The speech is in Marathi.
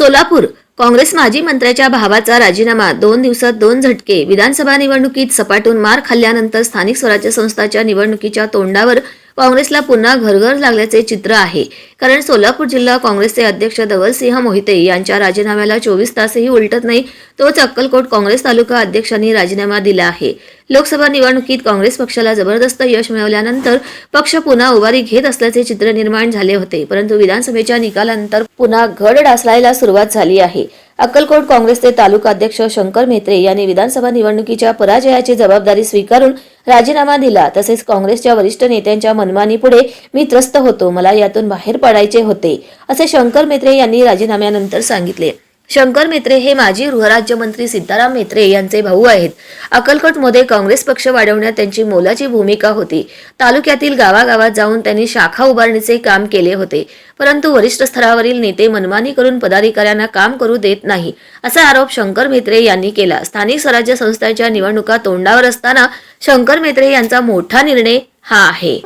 सोलापूर. काँग्रेस माजी मंत्र्याच्या भावाचा राजीनामा. दोन दिवसात दोन झटके. विधानसभा निवडणुकीत सपाटून मार खाल्ल्यानंतर स्थानिक स्वराज्य संस्थाच्या निवडणुकीच्या तोंडावर काँग्रेसला पुन्हा घरघर लागल्याचे चित्र आहे. कारण सोलापूर जिल्हा काँग्रेसचे अध्यक्ष धवलसिंह मोहिते यांच्या राजीनाम्याला चोवीस तासही उलटत नाही तोच अक्कलकोट काँग्रेस तालुका अध्यक्षांनी राजीनामा दिला आहे. लोकसभा निवडणुकीत काँग्रेस पक्षाला जबरदस्त यश मिळवल्यानंतर पक्ष पुन्हा उभारी घेत असल्याचे चित्र निर्माण झाले होते परंतु विधानसभेच्या निकालानंतर पुन्हा घड डासलायला सुरुवात झाली आहे. अक्कलकोट काँग्रेसचे तालुका अध्यक्ष शंकर मेत्रे यांनी विधानसभा निवडणुकीच्या पराजयाची जबाबदारी स्वीकारून राजीनामा दिला. तसेच काँग्रेसच्या वरिष्ठ नेत्यांच्या मनमानीपुढे मी त्रस्त होतो मला यातून बाहेर पडायचे होते असे शंकर मेत्रे यांनी राजीनाम्यानंतर सांगितले. शंकर मेत्रे हे माजी गृहराज्यमंत्री सिद्धाराम मेत्रे यांचे भाऊ आहेत. अक्कलकोटमध्ये काँग्रेस पक्ष वाढवण्यात त्यांची मोलाची भूमिका होती. तालुक्यातील गावागावात जाऊन त्यांनी शाखा उभारणीचे काम केले होते. परंतु वरिष्ठ स्तरावरील नेते मनमानी करून पदाधिकाऱ्यांना काम करू देत नाही असा आरोप शंकर मेत्रे यांनी केला. स्थानिक स्वराज्य संस्थांच्या निवडणुका तोंडावर असताना शंकर मेत्रे यांचा मोठा निर्णय हा आहे.